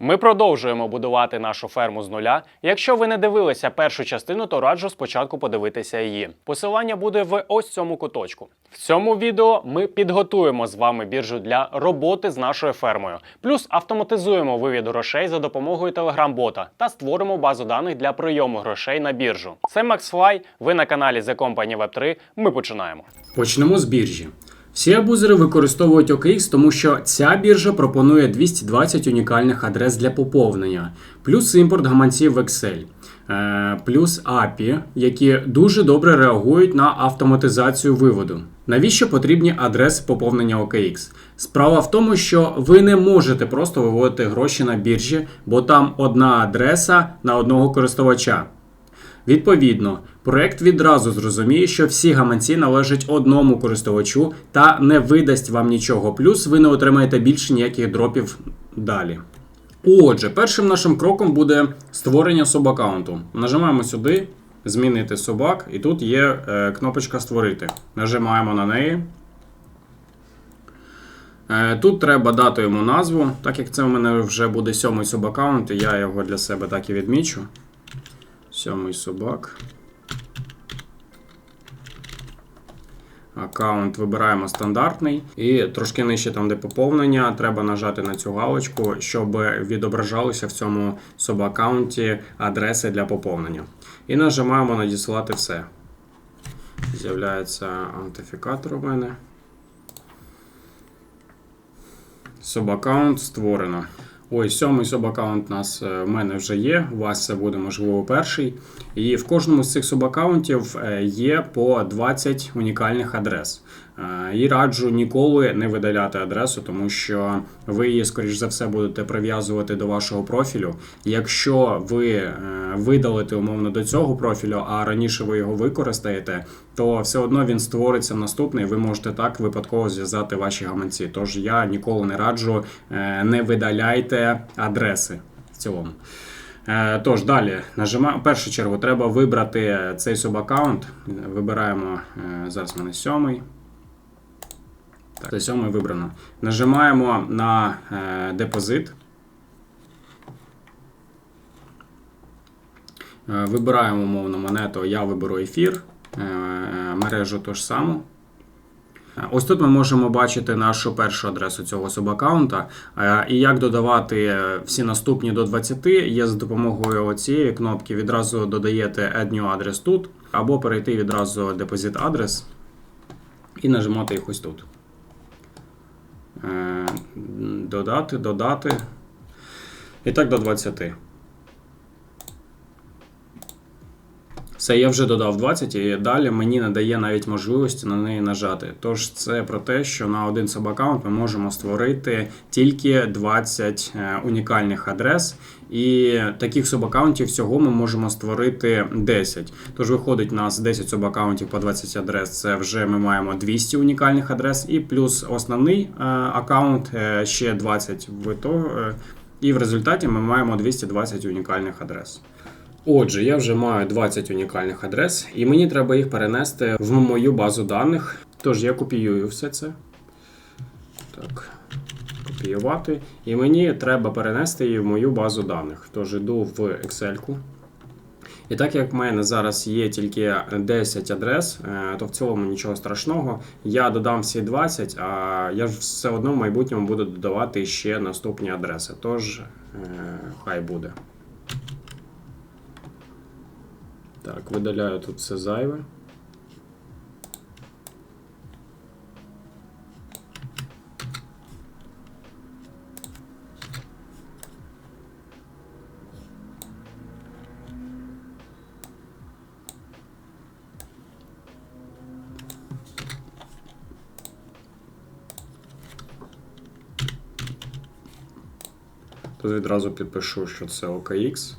Ми продовжуємо будувати нашу ферму з нуля. Якщо ви не дивилися першу частину, то раджу спочатку подивитися її. Посилання буде в ось цьому куточку. В цьому відео ми підготуємо з вами біржу для роботи з нашою фермою, плюс автоматизуємо вивід грошей за допомогою телеграм-бота та створимо базу даних для прийому грошей на біржу. Це MaxFly, ви на каналі The Company Web 3. Ми починаємо. Почнемо з біржі. Всі абузери використовують OKX, тому що ця біржа пропонує 220 унікальних адрес для поповнення, плюс імпорт гаманців в Excel, е, плюс API, які дуже добре реагують на автоматизацію виводу. Навіщо потрібні адреси поповнення OKX? Справа в тому, що ви не можете просто виводити гроші на біржі, бо там одна адреса на одного користувача. Відповідно, проект відразу зрозуміє, що всі гаманці належать одному користувачу та не видасть вам нічого. Плюс ви не отримаєте більше ніяких дропів далі. Отже, першим нашим кроком буде створення субаккаунту. Нажимаємо сюди, змінити собак, і тут є е, кнопочка Створити. Нажимаємо на неї. Е, Тут треба дати йому назву. Так як це в мене вже буде сьомий субаккаунт, я його для себе так і відмічу. Сьомий собак. Аккаунт вибираємо стандартний. І трошки нижче там, де поповнення, треба нажати на цю галочку, щоб відображалося в цьому субаккаунті адреси для поповнення. І нажимаємо надіслати все. З'являється аутентифікатор у мене. Субаккаунт створено. Ось сьомий субаккаунт у нас е, в мене вже є. У вас це буде можливо перший. І в кожному з цих субаккаунтів е, є по 20 унікальних адрес. Е, І раджу ніколи не видаляти адресу, тому що ви її, скоріш за все, будете прив'язувати до вашого профілю. Якщо ви е, видалите умовно до цього профілю, а раніше ви його використаєте, то все одно він створиться наступний. Ви можете так випадково зв'язати ваші гаманці. Тож я ніколи не раджу, е, не видаляйте адреси в цілому. Тож далі нажимаємо. В першу чергу треба вибрати цей субаккаунт. Вибираємо зараз мене сьомий. Так, це сьомий вибрано. Нажимаємо на е, депозит. Е, Вибираємо умовно монету, я виберу ефір, е, мережу ту ж саму. Е, Ось тут ми можемо бачити нашу першу адресу цього субаккаунта. І як додавати всі наступні до 20 є за допомогою цієї кнопки. Відразу додаєте Add New Address тут, або перейти відразу Address і нажимати їх ось тут. Е, Додати, додати. І так до 20. Все, я вже додав 20, і далі мені не дає навіть можливості на неї нажати. Тож це про те, що на один сабаккаунт ми можемо створити тільки 20 е, унікальних адрес, і таких субаккаунтів всього ми можемо створити 10. Тож виходить у нас 10 субаккаунтів по 20 адрес. Це вже ми маємо 200 унікальних адрес, і плюс основний е, аккаунт е, ще 20 в того. І в результаті ми маємо 220 унікальних адрес. Отже, я вже маю 20 унікальних адрес, і мені треба їх перенести в мою базу даних. Тож я копіюю все це. Так, копіювати. І мені треба перенести її в мою базу даних. Тож йду в Excel. І так як в мене зараз є тільки 10 адрес, е, то в цілому нічого страшного. Я додам всі 20, а я ж все одно в майбутньому буду додавати ще наступні адреси. Тож, е, хай буде. Так, видаляю тут все зайве. Тут відразу підпишу, що це OKX.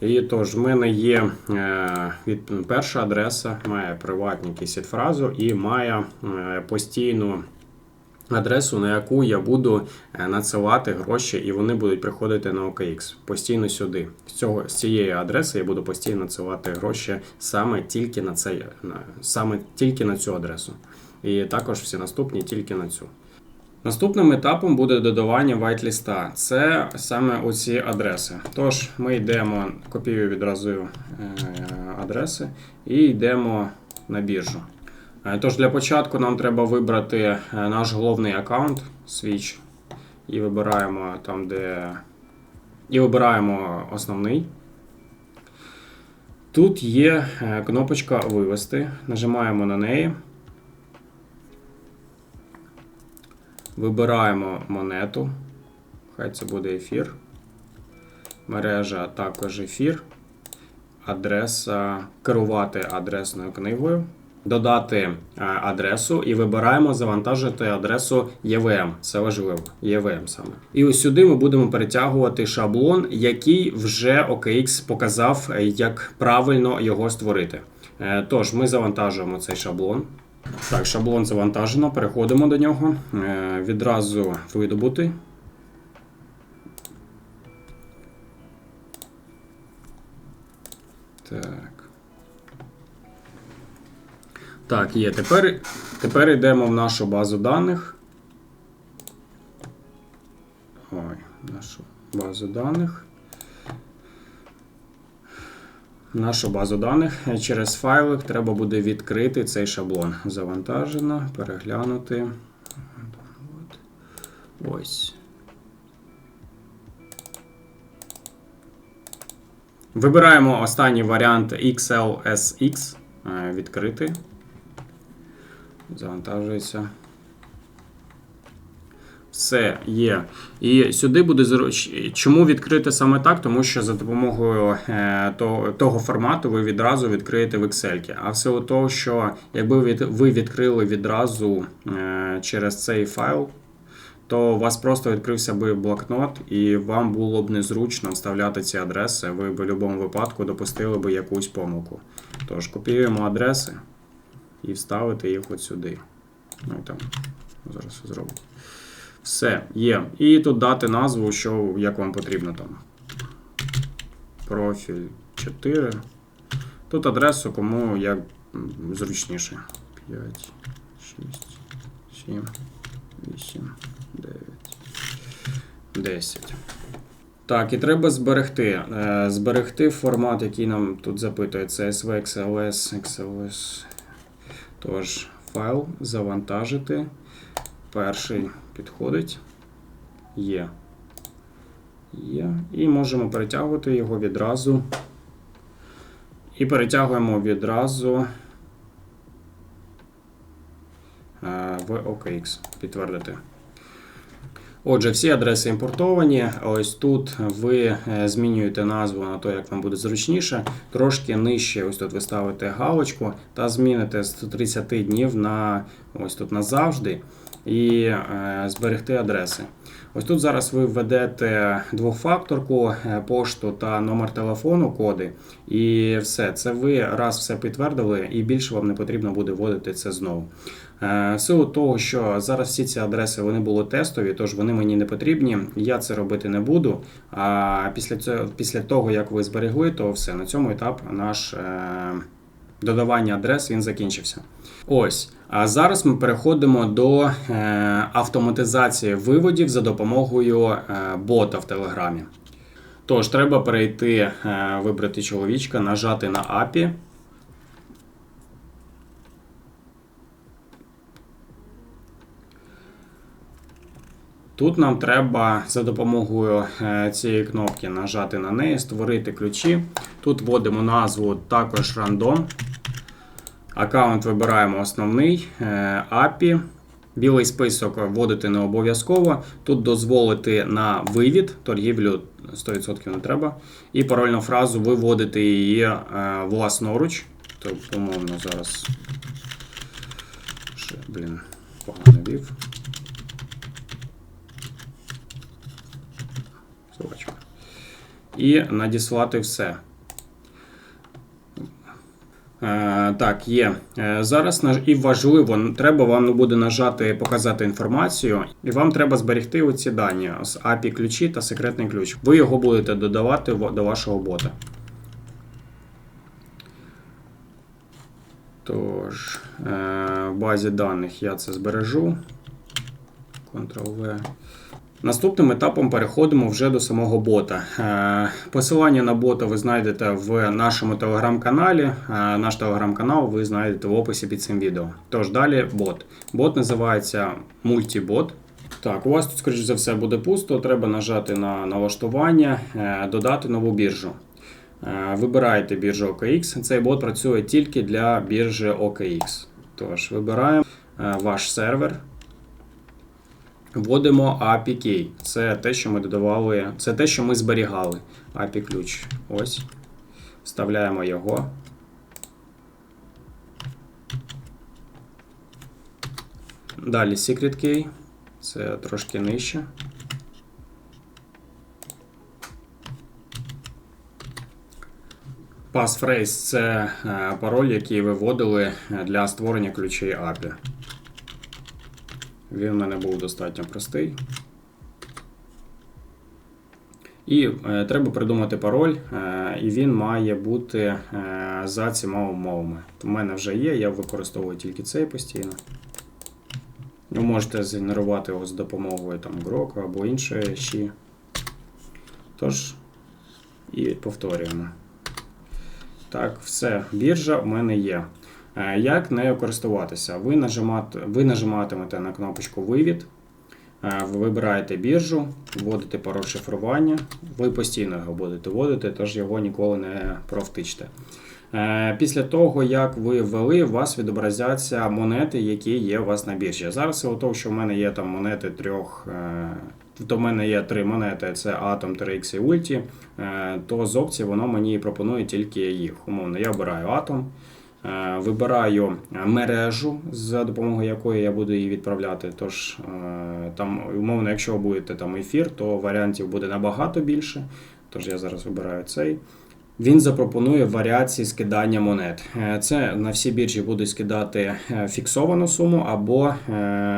І тож, в мене є е, від, перша адреса, має приватні сід-фразу і має е, постійну адресу, на яку я буду е, надсилати гроші, і вони будуть приходити на OKX постійно сюди. З, цього, з цієї адреси я буду постійно надсилати гроші саме тільки на цей, саме тільки на цю адресу. І також всі наступні тільки на цю. Наступним етапом буде додавання whitelist. Це саме оці адреси. Тож ми йдемо, копіюю відразу е, адреси і йдемо на біржу. Е, Тож для початку нам треба вибрати е, наш головний аккаунт Switch і вибираємо там, де. І вибираємо основний. Тут є кнопочка Вивести. Нажимаємо на неї. Вибираємо монету. Хай це буде ефір. Мережа також ефір. Адреса. Керувати адресною книгою. Додати е, адресу і вибираємо завантажити адресу EVM. Це важливо. EVM саме. І ось сюди ми будемо перетягувати шаблон, який вже OKX показав, е, як правильно його створити. Е, Тож, ми завантажуємо цей шаблон. Так, шаблон завантажено, переходимо до нього. Е, Відразу видобути. Так. Так, є. Тепер, тепер йдемо в нашу базу даних. Ой, нашу базу даних. Нашу базу даних через файлик треба буде відкрити цей шаблон. Завантажено, переглянути. Ось. Вибираємо останній варіант XLSX. Е, Відкрити. Завантажується. Все є. І сюди буде. Чому відкрити саме так? Тому що за допомогою е, того, формату ви відразу відкриєте в Excel. А все у того, що якби ви відкрили відразу е, через цей файл, то у вас просто відкрився би блокнот, і вам було б незручно вставляти ці адреси. Ви б в будь-якому випадку допустили б якусь помилку. Тож копіюємо адреси і вставити їх от сюди. Ну і там зараз зробимо. Все, є. І тут дати назву, що як вам потрібно там. Профіль 4. Тут адресу, кому як зручніше. 5, 6, 7, 8, 9, 10. Так, і треба зберегти. Е, Зберегти формат, який нам тут запитує. CSV, XLS, XLS. Тож, файл завантажити. Перший підходить. Є. Є. І можемо перетягувати його відразу. І перетягуємо відразу е, в OKX. Підтвердити. Отже, всі адреси імпортовані. Ось тут ви е, змінюєте назву на те, як вам буде зручніше. Трошки нижче, ось тут ви ставите галочку та зміните з 30 днів на ось тут назавжди і е, зберегти адреси. Ось тут зараз ви введете двохфакторку, е, пошту та номер телефону, коди, і все. Це ви раз все підтвердили, і більше вам не потрібно буде вводити це знову. Е, силу того, що зараз всі ці адреси вони були тестові, тож вони мені не потрібні. Я це робити не буду. А після цього, після того, як ви зберегли, то все на цьому етап наш додавання адрес він закінчився. Ось. А зараз ми переходимо до е, автоматизації виводів за допомогою е, бота в Телеграмі. Тож, треба перейти, е, вибрати чоловічка, нажати на API. Тут нам треба за допомогою цієї кнопки нажати на неї, створити ключі. Тут вводимо назву також рандом. Аккаунт вибираємо основний, е, API. Білий список вводити не обов'язково. Тут дозволити на вивід, торгівлю 100% не треба. І парольну фразу ви вводите її е, власноруч. То, по-моєму, зараз. Ще, блін, погано вів. Собачка. І надіслати все. Е, так, є. Е, зараз і важливо, треба вам буде нажати показати інформацію, і вам треба зберегти оці дані з API ключі та секретний ключ. Ви його будете додавати до вашого бота. Тож, е, в базі даних я це збережу. Ctrl-V. Наступним етапом переходимо вже до самого бота. Е, Посилання на бота ви знайдете в нашому телеграм-каналі. Е, Наш телеграм-канал ви знайдете в описі під цим відео. Тож далі бот. Бот називається мультібот. Так, у вас тут, скоріш за все, буде пусто. Треба нажати на налаштування, е, додати нову біржу. Вибираєте біржу OKX. Цей бот працює тільки для біржі OKX. Тож, вибираємо ваш сервер. Вводимо API key. Це те, що ми додавали, це те, що ми зберігали. API ключ. Ось. Вставляємо його. Далі secret key. Це трошки нижче. Passphrase – це е, пароль, який ви вводили для створення ключей API. Він в мене був достатньо простий. І е, треба придумати пароль, е, і він має бути е, за цими умовами. У мене вже є, я використовую тільки цей постійно. Ви можете згенерувати його з допомогою там, Гроку або іншої щі. Тож, і повторюємо. Так, все, біржа в мене є. Е, Як нею користуватися? Ви, нажимат, ви нажиматимете на кнопочку Вивід, е, ви вибираєте біржу, вводите пароль шифрування. Ви постійно його будете вводити, тож його ніколи не провтичте. Е, Після того, як ви ввели, у вас відобразяться монети, які є у вас на біржі. Зараз із того, що в мене є там монети трьох. То в мене є три монети: це Atom, 3X і Ulti. То з опцій воно мені пропонує тільки їх. Умовно, я обираю Atom. Е, Вибираю мережу, за допомогою якої я буду її відправляти. Тож е, там, умовно, якщо ви будете там ефір, то варіантів буде набагато більше. Тож я зараз вибираю цей. Він запропонує варіації скидання монет. Е, Це на всі біржі будуть скидати фіксовану суму або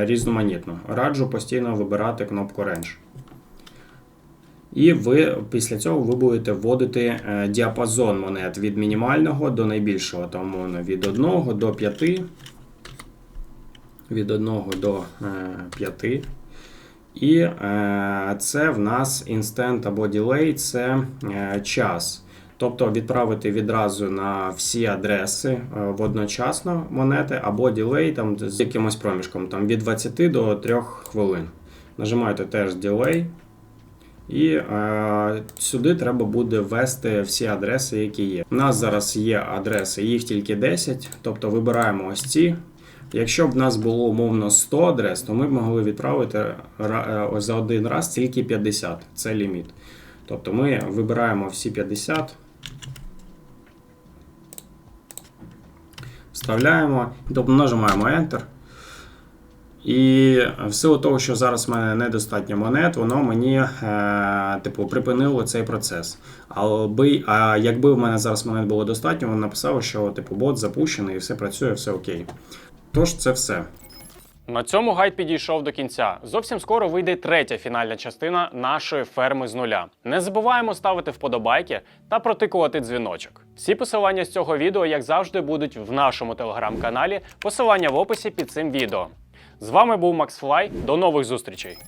різноманітну. Раджу постійно вибирати кнопку Range. І ви після цього ви будете вводити е, діапазон монет від мінімального до найбільшого, умовно, від 1 до 5. Від 1 до е, 5. І е, це в нас instant або delay це е, час. Тобто відправити відразу на всі адреси е, водночасно монети, або ділей там з якимось проміжком там, від 20 до 3 хвилин. Нажимаєте теж ділей. І е, сюди треба буде ввести всі адреси, які є. У нас зараз є адреси, їх тільки 10, тобто вибираємо ось ці. Якщо б в нас було умовно 100 адрес, то ми б могли відправити ра- е, за один раз тільки 50. Це ліміт. Тобто ми вибираємо всі 50. Вставляємо, тобто нажимаємо Enter. І в силу того, що зараз в мене недостатньо монет, воно мені е, типу, припинило цей процес. Але а якби в мене зараз монет було достатньо, воно написало, що типу, бот запущений і все працює, все окей. Тож це все. На цьому гайд підійшов до кінця. Зовсім скоро вийде третя фінальна частина нашої ферми з нуля. Не забуваємо ставити вподобайки та протикувати дзвіночок. Всі посилання з цього відео, як завжди, будуть в нашому телеграм-каналі. Посилання в описі під цим відео. З вами був Макс Флай. До нових зустрічей!